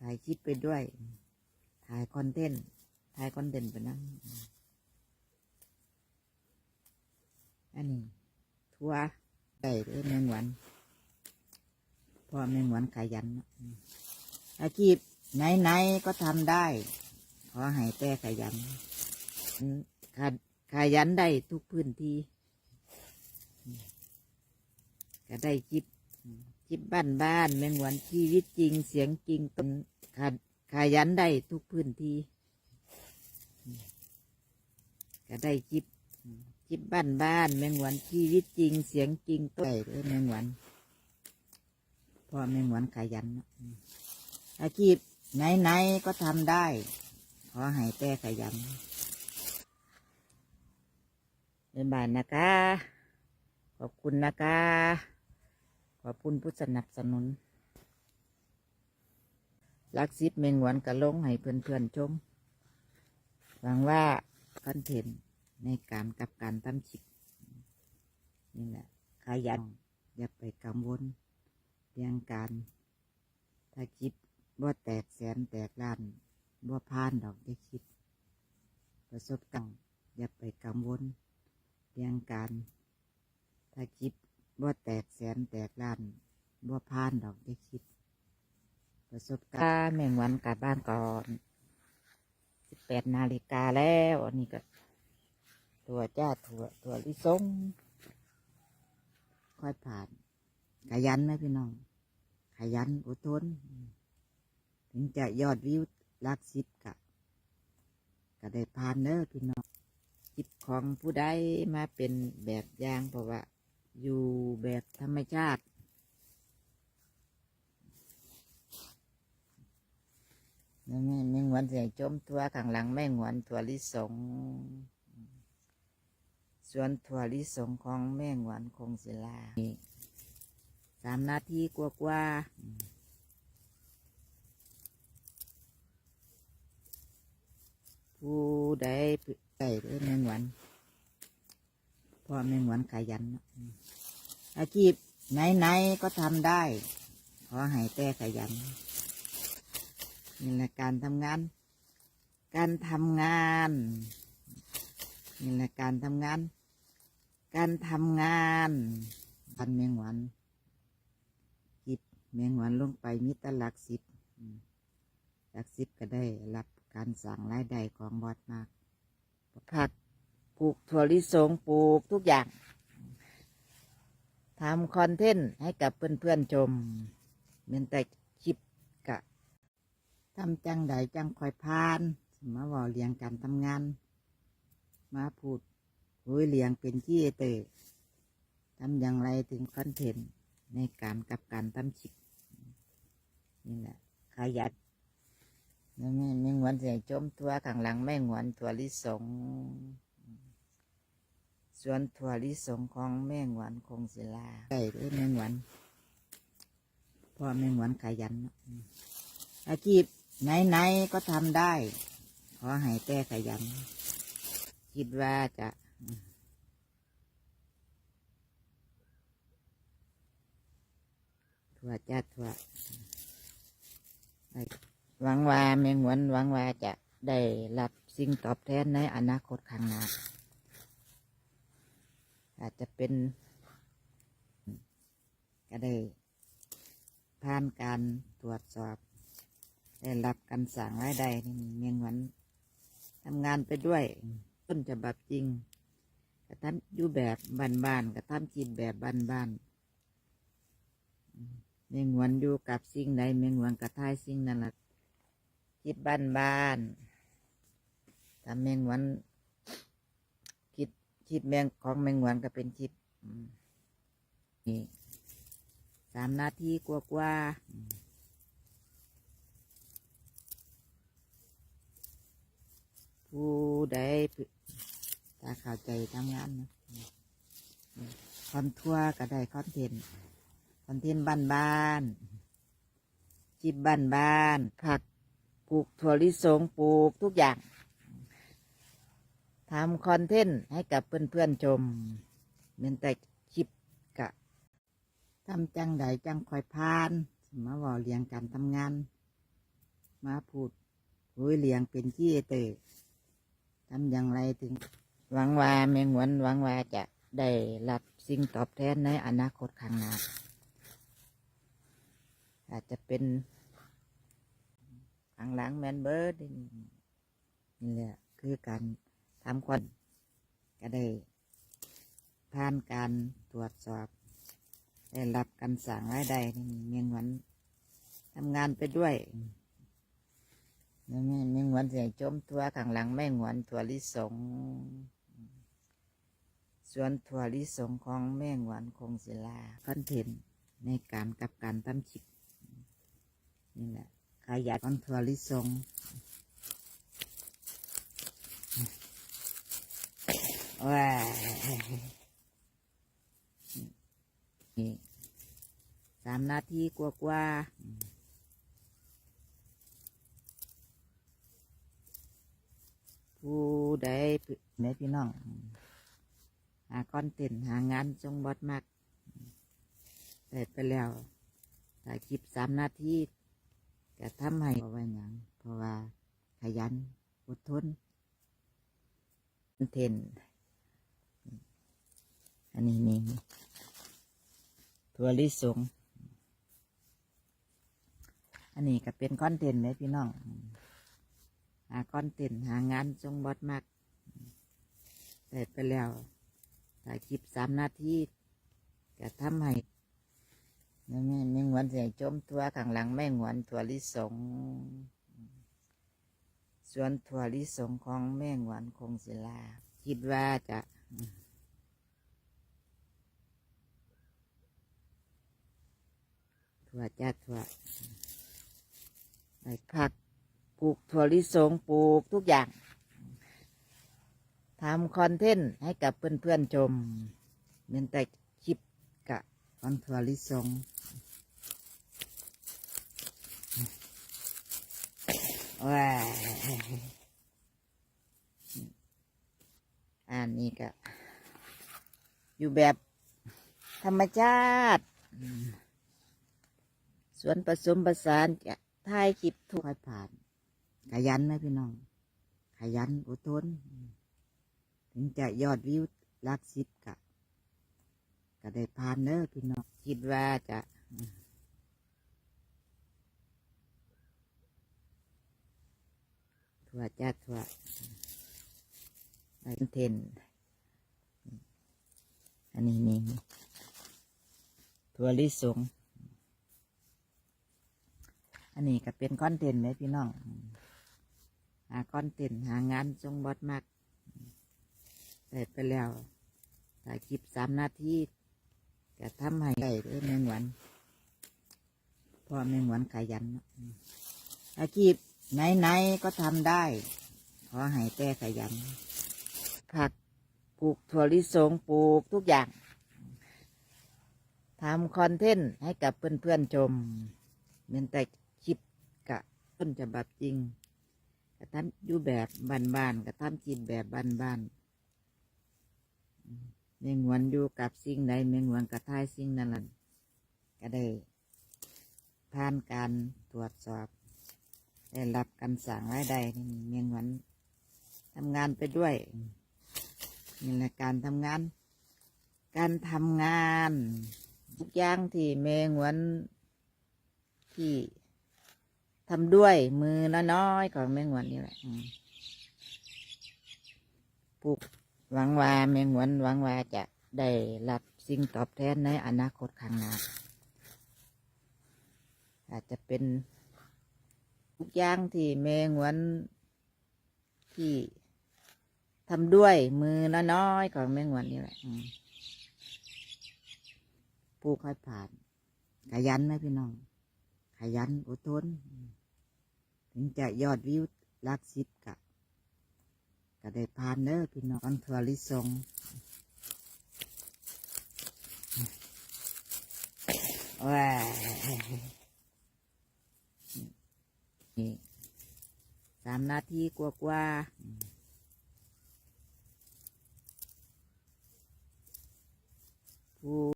ถ่ายคลิปไปด้วย ถ่ายคอนเทนต์ถ่ายคอนเทนต์ไปนั่งอันนี้ทัวได้เด้อแมงวันเพอแมงวันขยัน อาชีพไหนๆก็ทำได้ ขอให้แต่ขยันขยขยันได้ทุกพื้นที่ก็ได้คลิ ปคลิปบ้านบ้านแมงวันชีวิตจริงเสียงจริงต้นขาขยันได้ทุกพื้นที่ก็ได้คลิปอืมคลิปบ้านบ้านแมงวันชีวิตจริงเสียงจริงต้นได้เด้อแมงวันพอแมงวันขยันอาชีพไหนๆก็ทำได้ ขอให้แต่ขยันเป็นบานนะคะ ขอบคุณนะคะ อบคุณผู้สนับสนุนลักซิบเมงหวนกระลงให้เพื่อนๆชม หวังว่าคอนเทนต์ในการกับการทำชิปนี่แหละขยันอย่าไปกังวลเรื่องการ ถ้าคิดว่าแตกแสนแตกล้านว่าพานดอกได้คิด ประสบการณ์อย่าไปกังวลเรื่องการ ถ้าคิด ว่าแตกแสนแตกล้านว่าพานดอกได้คิด ประสบการณ์แมงวันกลับบ้านก่อนสิบแปดนาฬิกาแล้วอันนี้ก็ตัวจ้าถั่วถั่วลิสงค่อยผ่าน ขยันไหมพี่น้อง ขยันอดทน ถึงจะยอดวิวลักสิบกะก็ได้ผ่านเด้อพี่น้องจิบของผู้ใดมาเป็นแบบอย่างเพราะว่า อยู่แบบธรรมชาติ นี่แม่แมงวันใส่จมตัวข้างหลังแม่งวันถั่วลิสงส่วนถั่วลิสงของแม่งวันคงศิลาสามนาทีกว่ากว่าผู้ใดใส่ด้วยแมงวัน เพราะแมงวันขยันนะอาชีพไหนๆก็ทำได้ ขอให้แต่ขยันนี่แหละการทำงาน การทำงานนี่แหละการทำงาน การทำงานพันเมียงหวันกิบเมียงหวันลงไปมิตรหลักสิบหลักสิบก็ได้รับการสั่งรายได้ของบอดมากผัก ปลูกถั่วลิสงปลูกทุกอย่างทำคอนเทนต์ให้กับเพื่อนๆชมเหมือนแต่คลิปกะทำจังใดจังคอยพานมาว่าเรียงการทำงาน มาพูดคุยเรียงเป็นที่เตอทำอย่างไรถึงคอนเทนต์ในการกับการทำชิปนี่แหละขยันนี่แม่งวนใส่จมตัวข้างหลังแมงวนถั่วลิสง สวนถั่วลิสงของแมงหวันคงศิลาได้เด้วยแมงหวันเพราะแมงหวันขยันเนาะอาชีพไหนๆก็ทำได้ ขอให้แต่ขยัน คิดว่าจะทั่วจ้าทั่วหวังว่าแมงหวันหวังว่าจะได้รับสิ่งตอบแทนในอนาคตข้างหน้า อาจจะเป็นก็ได้ผ่านการตรวจสอบ ได้รับการสั่งรายได้นี่เมียงหวันทำงานไปด้วย ต้นฉบับจริงกระทำอยู่แบบบ้านๆกระทำจิตแบบบ้านๆอืมเมียงหวันอยู่กับสิ่งใดเมียงหวันกระทายสิ่งนั้นละคิดบ้านๆถ้าเมียงหวัน คิดคิดแมงของเมียงหวันก็เป็นคิดอืมนี่สามนาทีกว่าๆอืมผู้ใดถ้าข้าวใจทำงานนะคอนทัวร์ก็ได้คอนเทนต์คอนเทนต์บ้านบ้านๆจิบบ้านบ้านๆผักปลูกถั่วลิสงปลูกทุกอย่าง ทำคอนเทนต์ให้กับเพื่อนๆชมเหมือนแต่คลิปกะทำจังใดจังคอยพานมาว่าเรียงการทำงาน มาพูดคุยเลี้ยงเป็นขี้เตอทำอย่างไรถึง หวังว่าแมงวนหวังว่าจะได้รับสิ่งตอบแทนในอนาคตข้างหน้าอาจจะเป็นข้างหลังแมนเบิร์ดนี่แหละคือการ ทำควันก็ได้ผ่านการตรวจสอบ ได้รับการสั่งรายได้นี่เมียงหวันทำงานไปด้วยนี่แม่เมียงหวันเสียจมตัวข้างหลังแม่งหวนถั่วลิสงส่วนถั่วลิสงของแม่งหวนคงศิลาคอนเทนต์ในการกับการทำคลิปนี่แหละขยันของถั่วลิสง ว้าสามนาทีกว่ากว่าๆผู้ใดแม่พี่น้อง หาคอนเทนต์หางานจงบอดมากแต่ไปแล้วถ่ายคลิปสามนาทีจะทำให้เพราะว่าอย่างเพราะว่าขยันอดทนคอนเทนต์ อันนี้นี่ทัวลิสง อันนี้ก็เป็นคอนเทนต์ไหมพี่น้อง หาคอนเทนต์หางานจงบอดมากแต่ไปแล้วถ่ายคลิปสามนาทีจะทำให้แม่แม่แม่งวนเสียจมตัวข้างหลังแม่งวนถั่วลิสงส่วนถั่วลิสงของแม่งวนคงศิลา คิดว่าจะ ถั่วจ้าถั่วได้ผักปลูกถั่วลิสงปลูกทุกอย่างทำคอนเทนต์ให้กับเพื่อนๆชมเหมือนแต่คลิปกะคอนทัวริสงว้าอันนี้ก็อยู่แบบธรรมชาติ ส่วนผสมผสานจะถ่ายคลิปทุกข์ผ่าน ขยันไหมพี่น้อง ขยันอดทน ถึงจะยอดวิวลักสิบกะก็ได้ผ่านเนอะพี่น้อง คิดว่าจะถั่วจ้าถั่วได้เทนอันนี้นี่ถั่วลิสง อันนี้ก็เป็นคอนเทนต์ไหมพี่น้องหาคอนเทนต์หางานจงบอดมากได้ไปแล้วถ่ายคลิปสามนาทีจะทำให้ได้เด้แมงวันเพราะแมงวันขยันอาชีพไหนๆก็ทำได้ ขอให้แต่ขยัน ผักปลูกถั่วลิสงปลูกทุกอย่างทำคอนเทนต์ให้กับเพื่อนๆชมเหมือนแต่คลิปก ต้นฉบับจริงกระทำอยู่แบบบานๆกระทำจิตแบบบานๆเมงวนอยู่กับสิ่งใดเมงวนกระทายสิ่งนั้นล่ะก็ได้ผ่านการตรวจสอบ ได้รับการสั่งรายได้นี่เมงวนทำงานไปด้วยนี่แหละการทำงาน การทำงาน ทุกอย่างที่เมงวนที่ ทำด้วยมือน้อยๆของเมงวนนี่แหละปลูกหวังว่าแมงวันหวังว่าจะได้รับสิ่งตอบแทนในอนาคตข้างหน้าอาจจะเป็นทุกอย่างที่แมงวันที่ทำด้วยมือน้อยๆของแมงวันนี่แหละปลูกให้ผ่าน ขยันไหมพี่น้อง ขยันอดทนึงจะยอดวิวลักซิบกะกะได้พานเดอร์พี่น้องทัวลิซงว้าสามนาทีกว่ากว่าผู้